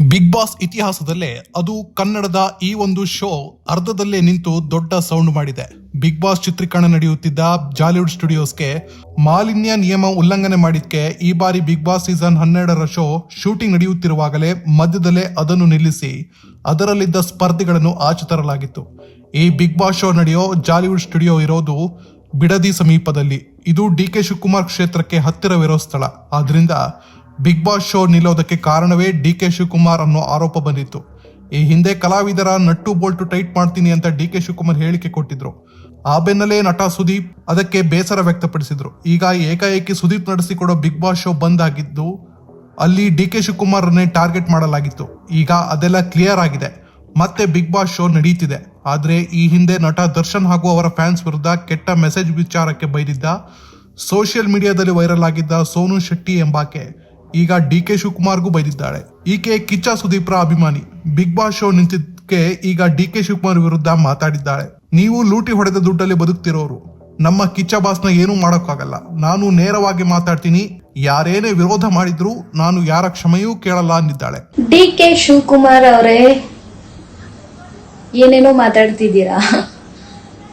Big boss ಇತಿಹಾಸದಲ್ಲೇ ಅದು ಕನ್ನಡದ ಈ ಒಂದು ಶೋ ಅರ್ಧದಲ್ಲೇ ನಿಂತು ದೊಡ್ಡ ಸೌಂಡ್ ಮಾಡಿದೆ. ಬಿಗ್ ಬಾಸ್ ಚಿತ್ರೀಕರಣ ನಡೆಯುತ್ತಿದ್ದ ಜಾಲಿವುಡ್ ಸ್ಟುಡಿಯೋಸ್ಗೆ ಮಾಲಿನ್ಯ ನಿಯಮ ಉಲ್ಲಂಘನೆ ಮಾಡಿದ್ಕೆ ಈ ಬಾರಿ ಬಿಗ್ ಬಾಸ್ ಸೀಸನ್ ಹನ್ನೆರಡರ ಶೋ ಶೂಟಿಂಗ್ ನಡೆಯುತ್ತಿರುವಾಗಲೇ ಮಧ್ಯದಲ್ಲೇ ಅದನ್ನು ನಿಲ್ಲಿಸಿ ಅದರಲ್ಲಿದ್ದ ಸ್ಪರ್ಧಿಗಳನ್ನು ಆಚೆ ತರಲಾಗಿತ್ತು. ಈ ಬಿಗ್ ಬಾಸ್ ಶೋ ನಡೆಯೋ ಜಾಲಿವುಡ್ ಸ್ಟುಡಿಯೋ ಇರೋದು ಬಿಡದಿ ಸಮೀಪದಲ್ಲಿ. ಇದು ಡಿ ಕೆ ಶಿವಕುಮಾರ್ ಕ್ಷೇತ್ರಕ್ಕೆ ಹತ್ತಿರವಿರೋ ಸ್ಥಳ. ಆದ್ರಿಂದ ಬಿಗ್ ಬಾಸ್ ಶೋ ನಿಲ್ಲೋದಕ್ಕೆ ಕಾರಣವೇ ಡಿ ಕೆ ಶಿವಕುಮಾರ್ ಅನ್ನೋ ಆರೋಪ ಬಂದಿತ್ತು. ಈ ಹಿಂದೆ ಕಲಾವಿದರ ನಟ್ಟು ಬೋಲ್ಟು ಟೈಟ್ ಮಾಡ್ತೀನಿ ಅಂತ ಡಿ ಕೆ ಶಿವಕುಮಾರ್ ಹೇಳಿಕೆ ಕೊಟ್ಟಿದ್ರು. ಆ ಬೆನ್ನಲ್ಲೇ ನಟ ಸುದೀಪ್ ಅದಕ್ಕೆ ಬೇಸರ ವ್ಯಕ್ತಪಡಿಸಿದ್ರು. ಈಗ ಏಕಾಏಕಿ ಸುದೀಪ್ ನಡೆಸಿಕೊಡೋ ಬಿಗ್ ಬಾಸ್ ಶೋ ಬಂದ್ ಆಗಿದ್ದು, ಅಲ್ಲಿ ಡಿ ಕೆ ಶಿವಕುಮಾರ್ನೇ ಟಾರ್ಗೆಟ್ ಮಾಡಲಾಗಿತ್ತು. ಈಗ ಅದೆಲ್ಲ ಕ್ಲಿಯರ್ ಆಗಿದೆ. ಮತ್ತೆ ಬಿಗ್ ಬಾಸ್ ಶೋ ನಡೀತಿದೆ. ಆದ್ರೆ ಈ ಹಿಂದೆ ನಟ ದರ್ಶನ್ ಹಾಗೂ ಅವರ ಫ್ಯಾನ್ಸ್ ವಿರುದ್ಧ ಕೆಟ್ಟ ಮೆಸೇಜ್ ವಿಚಾರಕ್ಕೆ ಬೈದಿದ್ದ, ಸೋಷಿಯಲ್ ಮೀಡಿಯಾದಲ್ಲಿ ವೈರಲ್ ಆಗಿದ್ದ ಸೋನು ಶೆಟ್ಟಿ ಎಂಬಾಕೆ ಈಗ ಡಿ ಕೆ ಶಿವಕುಮಾರ್ಗೂ ಬೈದಿದ್ದಾಳೆ. ಈಕೆ ಕಿಚ್ಚ ಸುದೀಪ್ರ ಅಭಿಮಾನಿ. ಬಿಗ್ ಬಾಸ್ ಶೋ ನಿಂತಿದ್ದಕ್ಕೆ ಈಗ ಡಿ ಕೆ ಶಿವಕುಮಾರ್ ವಿರುದ್ಧ ಮಾತಾಡಿದ್ದಾಳೆ. ನೀವು ಲೂಟಿ ಹೊಡೆದ ದುಡ್ಡಲ್ಲಿ ಬದುಕ್ತಿರೋರು. ನಮ್ಮ ಕಿಚ್ಚ ಬಾಸ್ನ ಏನೂ ಮಾಡೋಕ್ಕಾಗಲ್ಲ. ನಾನು ನೇರವಾಗಿ ಮಾತಾಡ್ತೀನಿ. ಯಾರೇನೇ ವಿರೋಧ ಮಾಡಿದ್ರು ನಾನು ಯಾರ ಕ್ಷಮೆಯೂ ಕೇಳಲ್ಲ ಅಂದಿದ್ದಾಳೆ. ಡಿ ಕೆ ಶಿವಕುಮಾರ್ ಅವರೇ, ಏನೇನೋ ಮಾತಾಡ್ತಿದ್ದೀರಾ?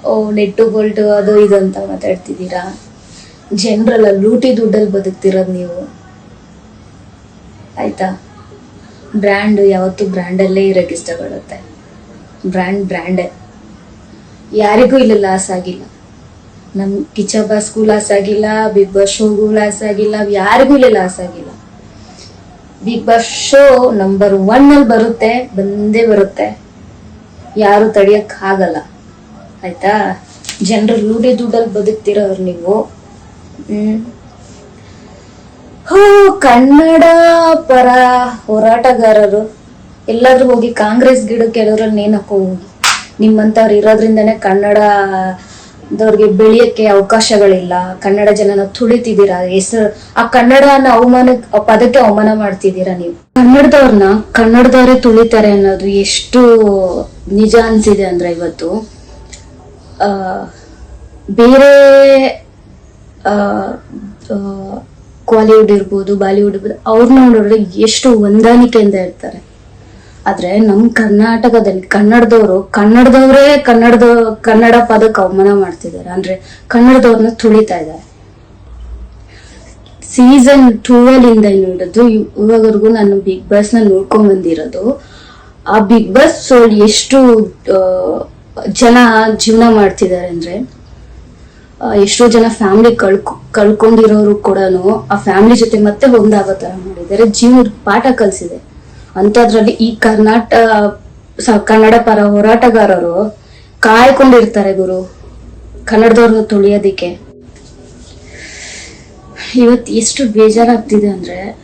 ಓ, ನೆಟ್ಟು ಬೋಲ್ಟು, ಅದು ಇದು ಅಂತ ಮಾತಾಡ್ತಿದ್ದೀರಾ? ಜನರಲ್ಲ ಲೂಟಿ ದುಡ್ಡಲ್ಲಿ ಬದುಕ್ತಿರೋದು ನೀವು. ಆಯ್ತಾ? ಬ್ರ್ಯಾಂಡ್ ಯಾವತ್ತೂ ಬ್ರ್ಯಾಂಡಲ್ಲೇ ಇರೋಕ್ಕೆ ಇಷ್ಟಪಡುತ್ತೆ ಬ್ರ್ಯಾಂಡ್ ಬ್ರ್ಯಾಂಡೇ. ಯಾರಿಗೂ ಇಲ್ಲಿ ಲಾಸ್ ಆಗಿಲ್ಲ. ನಮ್ಮ ಕಿಚಬ ಬಾಸ್ಗೂ ಲಾಸ್ ಆಗಿಲ್ಲ, ಬಿಗ್ ಬಾಸ್ ಶೋಗೂ ಲಾಸ್ ಆಗಿಲ್ಲ, ಯಾರಿಗೂ ಇಲ್ಲಿ ಲಾಸ್ ಆಗಿಲ್ಲ. ಬಿಗ್ ಬಾಸ್ ಶೋ ನಂಬರ್ ಒನ್ನಲ್ಲಿ ಬರುತ್ತೆ, ಬಂದೇ ಬರುತ್ತೆ. ಯಾರು ತಡಿಯಕ್ ಆಗಲ್ಲ ಆಯ್ತಾ? ಜನರು ಲೂಡಿ ದುಡ್ಡಲ್ಲಿ ಬದುಕ್ತಿರೋರು ನೀವು. ಕನ್ನಡ ಪರ ಹೋರಾಟಗಾರರು. ಎಲ್ಲಾದ್ರೂ ಹೋಗಿ ಕಾಂಗ್ರೆಸ್ ಗಿಡ ಕೆಲವ್ರಲ್ಲಿ ನೇಣಕ್ಕೂ ಹೋಗಿ. ನಿಮ್ಮಂಥವ್ರು ಇರೋದ್ರಿಂದನೇ ಕನ್ನಡದವ್ರಿಗೆ ಬೆಳೆಯಕ್ಕೆ ಅವಕಾಶಗಳಿಲ್ಲ. ಕನ್ನಡ ಜನನ ತುಳಿತಿದ್ದೀರಾ? ಹೆಸರು ಆ ಕನ್ನಡನ ಅವಮಾನ ಪದಕ್ಕೆ ಅವಮಾನ ಮಾಡ್ತಿದ್ದೀರಾ ನೀವು? ಕನ್ನಡದವ್ರನ್ನ ಕನ್ನಡದವರೇ ತುಳಿತಾರೆ ಅನ್ನೋದು ಎಷ್ಟು ನಿಜ ಅನ್ಸಿದೆ ಅಂದ್ರೆ ಇವತ್ತು. ಆ, ಬೇರೆ ಕಾಲಿವುಡ್ ಇರ್ಬೋದು ಬಾಲಿವುಡ್ ಇರ್ಬೋದು ಅವ್ರನ್ನ ನೋಡಿದ್ರೆ ಎಷ್ಟು ಹೊಂದಾಣಿಕೆಯಿಂದ ಇರ್ತಾರೆ ಆದ್ರೆ ನಮ್ ಕರ್ನಾಟಕದಲ್ಲಿ ಕನ್ನಡದವರು, ಕನ್ನಡದವರೇ ಕನ್ನಡದ, ಕನ್ನಡ ಪದಕ್ಕೆ ಅವಮಾನ ಮಾಡ್ತಿದ್ದಾರೆ. ಅಂದ್ರೆ ಕನ್ನಡದವ್ರನ್ನ ತುಳಿತಾ ಇದ್ದಾರೆ. ಸೀಸನ್ ಟೂವೆಲ್ ಇಂದ ನೋಡೋದು, ಇವಾಗವರೆಗೂ ನಾನು ಬಿಗ್ ಬಾಸ್ನ ನೋಡ್ಕೊಂಡ್ ಬಂದಿರೋದು. ಆ ಬಿಗ್ ಬಾಸ್ ಎಷ್ಟು ಜನ ಜೀವನ ಮಾಡ್ತಿದ್ದಾರೆ ಅಂದ್ರೆ ಎಷ್ಟೋ ಜನ ಫ್ಯಾಮಿಲಿ ಕಳ್ಕೊ, ಕಳ್ಕೊಂಡಿರೋರು ಕೂಡ ಆ ಫ್ಯಾಮಿಲಿ ಜೊತೆ ಮತ್ತೆ ಒಂದಾಗೋ ತರ ಮಾಡಿದ್ದಾರೆ. ಜೀವನದ ಪಾಠ ಕಲಿಸಿದೆ. ಅಂತದ್ರಲ್ಲಿ ಈ ಕರ್ನಾಟಕ ಸ- ಕನ್ನಡ ಪರ ಹೋರಾಟಗಾರರು ಕಾಯ್ಕೊಂಡಿರ್ತಾರೆ ಗುರು. ಕನ್ನಡದವ್ರನ್ನ ತುಳಿಯೋದಿಕ್ಕೆ. ಇವತ್ತು ಎಷ್ಟು ಬೇಜಾರಾಗ್ತಿದೆ ಅಂದ್ರೆ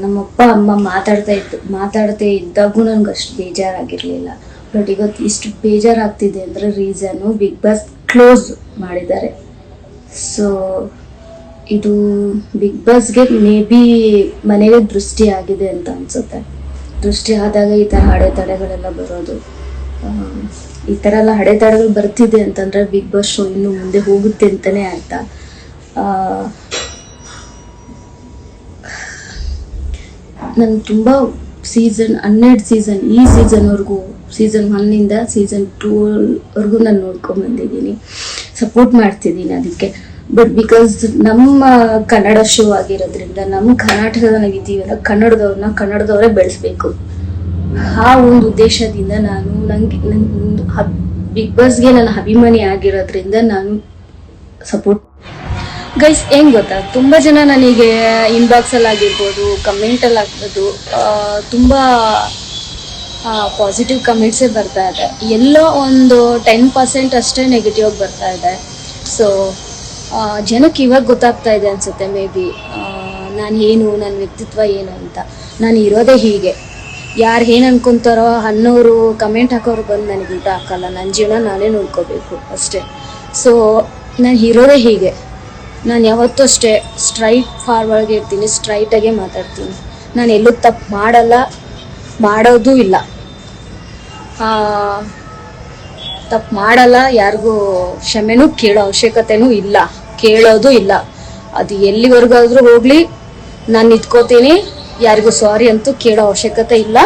ನಮ್ಮಪ್ಪ, ಅಮ್ಮ ಮಾತಾಡ್ತಾ ಇದ್ದು ಮಾತಾಡ್ತಾ ಇದ್ದಾಗೂ ನನ್ಗೆ ಅಷ್ಟು ಬೇಜಾರಾಗಿರ್ಲಿಲ್ಲ. ಬಟ್ ಇವತ್ತು ಇಷ್ಟು ಬೇಜಾರಾಗ್ತಿದೆ ಅಂದ್ರೆ ರೀಸನ್ ಬಿಗ್ ಬಾಸ್ ಕ್ಲೋಸ್ ಮಾಡಿದ್ದಾರೆ. ಸೊ ಇದು ಬಿಗ್ ಬಾಸ್ಗೆ ಮೇ ಬಿ ಮನೆಗೆ ದೃಷ್ಟಿ ಆಗಿದೆ ಅಂತ ಅನ್ಸುತ್ತೆ. ದೃಷ್ಟಿ ಆದಾಗ ಈ ಥರ ಅಡೆತಡೆಗಳೆಲ್ಲ ಬರೋದು ಈ ಥರ ಎಲ್ಲ ಅಡೆತಡೆಗಳು ಬರ್ತಿದೆ ಅಂತಂದ್ರೆ ಬಿಗ್ ಬಾಸ್ ಶೋ ಇನ್ನು ಮುಂದೆ ಹೋಗುತ್ತೆ ಅಂತಲೇ ಅರ್ಥ. ನಾನು ತುಂಬ ಸೀಸನ್ ಹನ್ನೆರಡು ಸೀಸನ್ ಈ ಸೀಸನ್ವರೆಗೂ ಸೀಸನ್ ಒನ್ನಿಂದ ಸೀಸನ್ ಟೂವರೆಗೂ ನಾನು ನೋಡ್ಕೊಂಡು ಬಂದಿದ್ದೀನಿ. ಸಪೋರ್ಟ್ ಮಾಡ್ತಿದ್ದೀನಿ ಅದಕ್ಕೆ. ಬಟ್ ಬಿಕಾಸ್ ನಮ್ಮ ಕನ್ನಡ ಶೋ ಆಗಿರೋದ್ರಿಂದ, ನಮ್ಮ ಕರ್ನಾಟಕದ ನಾವು ಇದೀವಲ್ಲ ಕನ್ನಡದವ್ರನ್ನ ಕನ್ನಡದವರೇ ಬೆಳೆಸ್ಬೇಕು. ಆ ಒಂದು ಉದ್ದೇಶದಿಂದ ನಾನು ನನಗೆ ನನ್ನ ಬಿಗ್ ಬಾಸ್ಗೆ ನನ್ನ ಅಭಿಮಾನಿ ಆಗಿರೋದ್ರಿಂದ ನಾನು ಸಪೋರ್ಟ್ ಗೈಸ್ ಹೆಂಗ್ ಗೊತ್ತಾ? ತುಂಬಾ ಜನ ನನಗೆ ಇನ್ಬಾಕ್ಸ್ ಅಲ್ಲಿ ಆಗಿರ್ಬೋದು ಕಮೆಂಟಲ್ಲಿ ಆಗ್ಬೋದು ತುಂಬ ತುಂಬಾ ಪಾಸಿಟಿವ್ ಕಮೆಂಟ್ಸೇ ಬರ್ತಾ ಇದೆ. ಎಲ್ಲೋ ಒಂದು ಟೆನ್ ಪರ್ಸೆಂಟ್ ಅಷ್ಟೇ ನೆಗೆಟಿವ್ ಆಗಿ ಬರ್ತಾ ಇದೆ. ಸೊ ಜನಕ್ಕೆ ಇವಾಗ ಗೊತ್ತಾಗ್ತಾ ಇದೆ ಅನ್ಸುತ್ತೆ ಮೇ ಬಿ ನಾನು ಏನು ನನ್ನ ವ್ಯಕ್ತಿತ್ವ ಏನು ಅಂತ. ನಾನು ಇರೋದೇ ಹೀಗೆ. ಯಾರು ಏನು ಅನ್ಕೊಂತಾರೋ ಅನ್ನೋರು ಕಮೆಂಟ್ ಹಾಕೋರು ಬಂದು ನನಗೆ ಊಟ ಹಾಕಲ್ಲ. ನನ್ನ ಜೀವನ ನಾನೇ ನೋಡ್ಕೋಬೇಕು ಅಷ್ಟೇ. ಸೊ ನಾನು ಇರೋದೇ ಹೀಗೆ. ನಾನು ಯಾವತ್ತೂ ಅಷ್ಟೇ ಸ್ಟ್ರೈಟ್ ಫಾರ್ವರ್ಡ್ ಇರ್ತೀನಿ ಸ್ಟ್ರೈಟಾಗೆ ಮಾತಾಡ್ತೀನಿ. ನಾನು ಎಲ್ಲೂ ತಪ್ಪು ಮಾಡಲ್ಲ, ಮಾಡೋದೂ ಇಲ್ಲ. ತಪ್ಪು ಮಾಡಲ್ಲ, ಯಾರಿಗೂ ಕ್ಷಮೆನೂ ಕೇಳೋ ಅವಶ್ಯಕತೆನೂ ಇಲ್ಲ. ಕೇಳೋದು ಇಲ್ಲ. ಅದು ಎಲ್ಲಿವರೆಗಾದ್ರೂ ಹೋಗ್ಲಿ, ನಾನು ನಿಂತ್ಕೋತೀನಿ. ಯಾರಿಗೂ ಸಾರಿ ಅಂತೂ ಕೇಳೋ ಅವಶ್ಯಕತೆ ಇಲ್ಲ.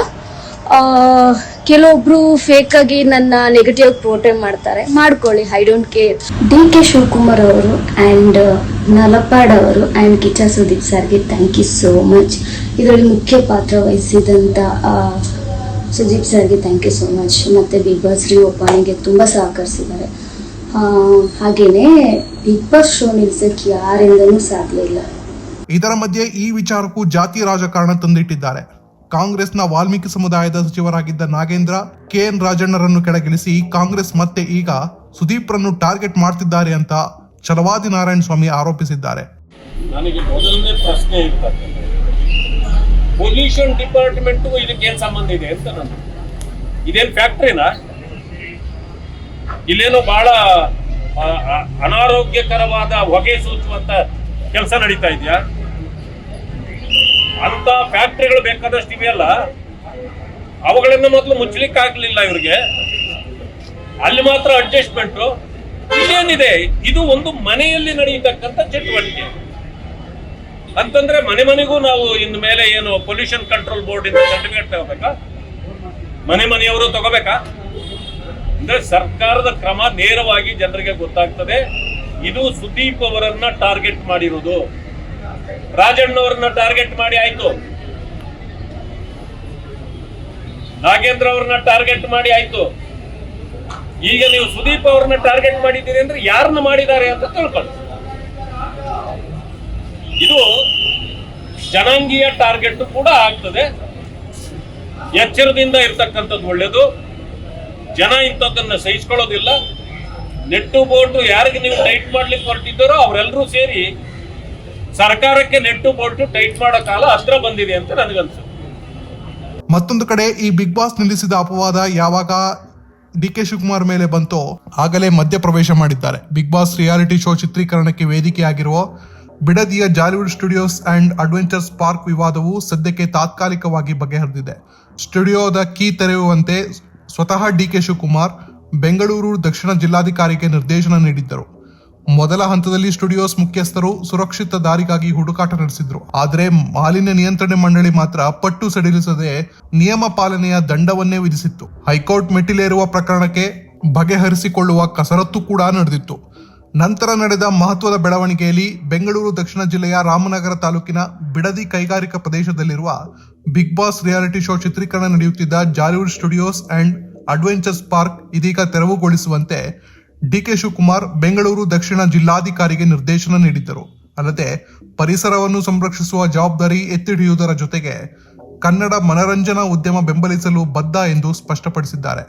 ಕೆಲವೊಬ್ರು ಫೇಕ್ ಆಗಿ ನನ್ನ ನೆಗೆಟಿವ್ ಪೋರ್ಟ್ರೇಟ್ ಮಾಡ್ತಾರೆ. ಮಾಡ್ಕೊಳ್ಳಿ I don't care D K Shivakumar ಅವರು ಆ್ಯಂಡ್ ನಲಪಾಡ್ ಅವರು ಆ್ಯಂಡ್ ಕಿಚ್ಚ ಸುದೀಪ್ ಸರ್ಗೆ ಥ್ಯಾಂಕ್ ಯು ಸೋ ಮಚ್ ಇದರಲ್ಲಿ ಮುಖ್ಯ ಪಾತ್ರ ವಹಿಸಿದಂಥ ಆ, ಸುದೀಪ್ ಸರ್ಗೆ ಥ್ಯಾಂಕ್ ಯು ಸೋ ಮಚ್ ಮತ್ತು ಬಿಗ್ ಬಾಸ್ ರಿ ಓಪನಿಗೆ ತುಂಬ ಸಹಕರಿಸಿದ್ದಾರೆ. ಹಾಗೆಯೇ ಬಿಗ್ ಬಾಸ್ ಶೋ ನಿಲ್ಸಕ್ಕೆ ಯಾರಿಂದನೂ ಸಾಧ್ಯ ಇಲ್ಲ. ಇದರ ಮಧ್ಯೆ ಈ ವಿಚಾರಕ್ಕೂ ಜಾತಿ ರಾಜಕಾರಣ ತಂದಿಟ್ಟಿದ್ದಾರೆ. ಕಾಂಗ್ರೆಸ್ನ ವಾಲ್ಮೀಕಿ ಸಮುದಾಯದ ಸಚಿವರಾಗಿದ್ದ ನಾಗೇಂದ್ರ ಕೆಎನ್ ರಾಜಣ್ಣರನ್ನು ಕೆಳಗಿಳಿಸಿ ಕಾಂಗ್ರೆಸ್ ಮತ್ತೆ ಈಗ ಸುದೀಪ್ರನ್ನು ಟಾರ್ಗೆಟ್ ಮಾಡ್ತಿದ್ದಾರೆ ಅಂತ ಚಲವಾದಿ ನಾರಾಯಣ ಸ್ವಾಮಿ ಆರೋಪಿಸಿದ್ದಾರೆ. ನನಗೆ ಮೊದಲನೇ ಪ್ರಶ್ನೆ ಪೊಲ್ಯೂಷನ್ ಡಿಪಾರ್ಟ್ಮೆಂಟ್ ಇದಕ್ಕೆ ಏನ್ ಸಂಬಂಧ ಇದೆ ಅಂತ ನಾನು ಇದೇನ್ ಫ್ಯಾಕ್ಟ್ರಿನಾ ಇಲ್ಲೇನೋ ಬಹಳ ಅನಾರೋಗ್ಯಕರವಾದ ಹೊಗೆ ಸೂಚುವಂತ ಕೆಲಸ ನಡೀತಾ ಇದೆಯಾ? ಅಂತ ಫ್ಯಾಕ್ಟ್ರಿಗಳು ಬೇಕಾದಷ್ಟು ಇವೆಯಲ್ಲ, ಅವುಗಳನ್ನ ಮೊದಲು ಮುಚ್ಚಲಿಕ್ಕೆ ಆಗಲಿಲ್ಲ ಇವ್ರಿಗೆ. ಅಲ್ಲಿ ಮಾತ್ರ ಅಡ್ಜಸ್ಟ್ಮೆಂಟ್ ಇದೇನಿದೆ ಇದು ಒಂದು ಮನೆಯಲ್ಲಿ ನಡೆಯತಕ್ಕಂಥ ಚಟುವಟಿಕೆ. ಅಂತಂದ್ರೆ ಮನೆ ಮನೆಗೂ ನಾವು ಇನ್ನು ಮೇಲೆ ಏನು ಪೊಲ್ಯೂಷನ್ ಕಂಟ್ರೋಲ್ ಬೋರ್ಡ್ ಇಂದ ಸರ್ಟಿಫಿಕೇಟ್ ತಗೋಬೇಕಾ? ಮನೆ ಮನೆಯವರು ತಗೋಬೇಕಾ? ಅಂದ್ರೆ ಸರ್ಕಾರದ ಕ್ರಮ ನೇರವಾಗಿ ಜನರಿಗೆ ಗೊತ್ತಾಗ್ತದೆ. ಇದು ಸುದೀಪ್ ಅವರನ್ನ ಟಾರ್ಗೆಟ್ ಮಾಡಿರೋದು. ರಾಜಣ್ಣ ಅವರನ್ನ ಟಾರ್ಗೆಟ್ ಮಾಡಿ ಆಯ್ತು. ನಾಗೇಂದ್ರ ಅವ್ರನ್ನ ಟಾರ್ಗೆಟ್ ಮಾಡಿ ಆಯ್ತು. ಈಗ ನೀವು ಸುದೀಪ್ ಅವ್ರನ್ನ ಟಾರ್ಗೆಟ್ ಮಾಡಿದ್ದೀರಿ ಅಂದ್ರೆ ಯಾರನ್ನ ಮಾಡಿದ್ದಾರೆ ಅಂತ ತಿಳ್ಕೊಳ್ಳಿ. ಇದು ಜನಾಂಗೀಯ ಟಾರ್ಗೆಟ್ ಕೂಡ ಆಗ್ತದೆ. ಎಚ್ಚರದಿಂದ ಇರ್ತಕ್ಕಂಥದ್ದು ಒಳ್ಳೇದು. ಜನ ಇಂಥದ್ದನ್ನ ಸಹಿಸ್ಕೊಳ್ಳೋದಿಲ್ಲ. ನೆಟ್ಟು ಬೋರ್ಡ್ ಯಾರಿಗೆ ನೀವು ಟೈಟ್ ಮಾಡ್ಲಿಕ್ಕೆ ಹೊರಟಿದ್ದಾರೋ ಅವರೆಲ್ಲರೂ ಸೇರಿ ಸರ್ಕಾರಕ್ಕೆ ನೆಟ್ಟು ಬೋಲ್ಟು ಟೈಟ್ ಮಾಡೋ ಕಾಲ ಹತ್ರ ಬಂದಿದೆ ಅಂತ ನನಗನ್ಸುತ್ತೆ ಮತ್ತೊಂದು ಕಡೆ ಈ ಬಿಗ್ ಬಾಸ್ ನಿಲ್ಲಿಸಿದ ಅಪವಾದ ಯಾವಾಗ ಡಿ ಕೆ ಶಿವಕುಮಾರ್ ಮೇಲೆ ಬಂತೋ ಆಗಲೇ ಮಧ್ಯಪ್ರವೇಶ ಮಾಡಿದ್ದಾರೆ. ಬಿಗ್ ಬಾಸ್ ರಿಯಾಲಿಟಿ ಶೋ ಚಿತ್ರೀಕರಣಕ್ಕೆ ವೇದಿಕೆಯಾಗಿರುವ ಬಿಡದಿಯ Jollywood studios and adventures park ವಿವಾದವು ಸದ್ಯಕ್ಕೆ ತಾತ್ಕಾಲಿಕವಾಗಿ ಬಗೆಹರಿದಿದೆ. ಸ್ಟುಡಿಯೋದ ಕೀ ತೆರೆಯುವಂತೆ ಸ್ವತಃ ಡಿ ಕೆ ಶಿವಕುಮಾರ್ ಬೆಂಗಳೂರು ದಕ್ಷಿಣ ಜಿಲ್ಲಾಧಿಕಾರಿಗೆ ನಿರ್ದೇಶನ ನೀಡಿದ್ದರು. ಮೊದಲ ಹಂತದಲ್ಲಿ ಸ್ಟುಡಿಯೋಸ್ ಮುಖ್ಯಸ್ಥರು ಸುರಕ್ಷಿತ ದಾರಿಗಾಗಿ ಹುಡುಕಾಟ ನಡೆಸಿದ್ರು. ಆದರೆ ಮಾಲಿನ್ಯ ನಿಯಂತ್ರಣ ಮಂಡಳಿ ಮಾತ್ರ ಪಟ್ಟು ಸಡಿಲಿಸದೆ ನಿಯಮ ಪಾಲನೆಯ ದಂಡವನ್ನೇ ವಿಧಿಸಿತ್ತು. ಹೈಕೋರ್ಟ್ ಮೆಟ್ಟಿಲೇರುವ ಪ್ರಕರಣಕ್ಕೆ ಬಗೆಹರಿಸಿಕೊಳ್ಳುವ ಕಸರತ್ತು ಕೂಡ ನಡೆದಿತ್ತು. ನಂತರ ನಡೆದ ಮಹತ್ವದ ಬೆಳವಣಿಗೆಯಲ್ಲಿ ಬೆಂಗಳೂರು, ದಕ್ಷಿಣ ಜಿಲ್ಲೆಯ ರಾಮನಗರ ತಾಲೂಕಿನ ಬಿಡದಿ ಕೈಗಾರಿಕಾ ಪ್ರದೇಶದಲ್ಲಿರುವ ಬಿಗ್ ಬಾಸ್ ರಿಯಾಲಿಟಿ ಶೋ ಚಿತ್ರೀಕರಣ ನಡೆಯುತ್ತಿದ್ದ Jollywood studios and adventures park ಇದೀಗ ತೆರವುಗೊಳಿಸುವಂತೆ ಡಿಕೆ ಶಿವಕುಮಾರ್ ಬೆಂಗಳೂರು ದಕ್ಷಿಣ ಜಿಲ್ಲಾಧಿಕಾರಿಗೆ ನಿರ್ದೇಶನ ನೀಡಿದ್ದರು. ಅಲ್ಲದೆ, ಪರಿಸರವನ್ನು ಸಂರಕ್ಷಿಸುವ ಜವಾಬ್ದಾರಿ ಎತ್ತಿಡಿಯುವುದರ ಜೊತೆಗೆ ಕನ್ನಡ ಮನರಂಜನಾ ಉದ್ಯಮ ಬೆಂಬಲಿಸಲು ಬದ್ಧ ಎಂದು ಸ್ಪಷ್ಟಪಡಿಸಿದ್ದಾರೆ.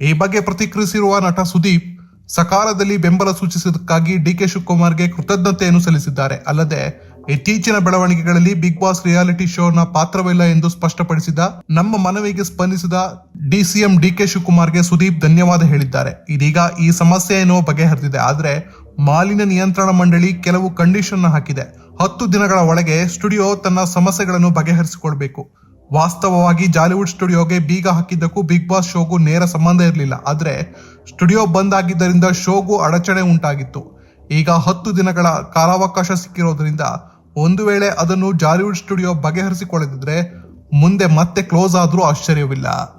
ಈ ಬಗ್ಗೆ ಪ್ರತಿಕ್ರಿಯಿಸಿರುವ ನಟ ಸುದೀಪ್, ಸಕಾಲದಲ್ಲಿ ಬೆಂಬಲ ಸೂಚಿಸಿದ್ದಕ್ಕಾಗಿ ಡಿಕೆ ಶಿವಕುಮಾರ್ಗೆ ಕೃತಜ್ಞತೆಯನ್ನು ಸಲ್ಲಿಸಿದ್ದಾರೆ. ಅಲ್ಲದೆ ಇತ್ತೀಚಿನ ಬೆಳವಣಿಗೆಗಳಲ್ಲಿ ಬಿಗ್ ಬಾಸ್ ರಿಯಾಲಿಟಿ ಶೋನ ಪಾತ್ರವಿಲ್ಲ ಎಂದು ಸ್ಪಷ್ಟಪಡಿಸಿದ ನಮ್ಮ ಮನವಿಗೆ ಸ್ಪಂದಿಸಿದ ಡಿಸಿಎಂ ಡಿಕೆ ಶಿವಕುಮಾರ್ಗೆ ಸುದೀಪ್ ಧನ್ಯವಾದ ಹೇಳಿದ್ದಾರೆ. ಇದೀಗ ಈ ಸಮಸ್ಯೆ ಏನೋ ಬಗೆಹರಿದಿದೆ. ಆದ್ರೆ ಮಾಲಿನ್ಯ ನಿಯಂತ್ರಣ ಮಂಡಳಿ ಕೆಲವು ಕಂಡೀಷನ್ ಹಾಕಿದೆ. ಹತ್ತು ದಿನಗಳ ಒಳಗೆ ಸ್ಟುಡಿಯೋ ತನ್ನ ಸಮಸ್ಯೆಗಳನ್ನು ಬಗೆಹರಿಸಿಕೊಳ್ಬೇಕು. ವಾಸ್ತವವಾಗಿ ಜಾಲಿವುಡ್ ಸ್ಟುಡಿಯೋಗೆ ಬೀಗ ಹಾಕಿದ್ದಕ್ಕೂ ಬಿಗ್ ಬಾಸ್ ಶೋಗೂ ನೇರ ಸಂಬಂಧ ಇರಲಿಲ್ಲ. ಆದರೆ ಸ್ಟುಡಿಯೋ ಬಂದ್ ಆಗಿದ್ದರಿಂದ ಶೋಗೂ ಅಡಚಣೆ ಉಂಟಾಗಿತ್ತು. ಈಗ ಹತ್ತು ದಿನಗಳ ಕಾಲಾವಕಾಶ ಸಿಕ್ಕಿರೋದ್ರಿಂದ ಒಂದು ವೇಳೆ ಅದನ್ನು ಜಾಲಿವುಡ್ ಸ್ಟುಡಿಯೋ ಬಗೆಹರಿಸಿಕೊಳ್ಳದಿದ್ರೆ ಮುಂದೆ ಮತ್ತೆ ಕ್ಲೋಸ್ ಆದ್ರೂ ಆಶ್ಚರ್ಯವಿಲ್ಲ.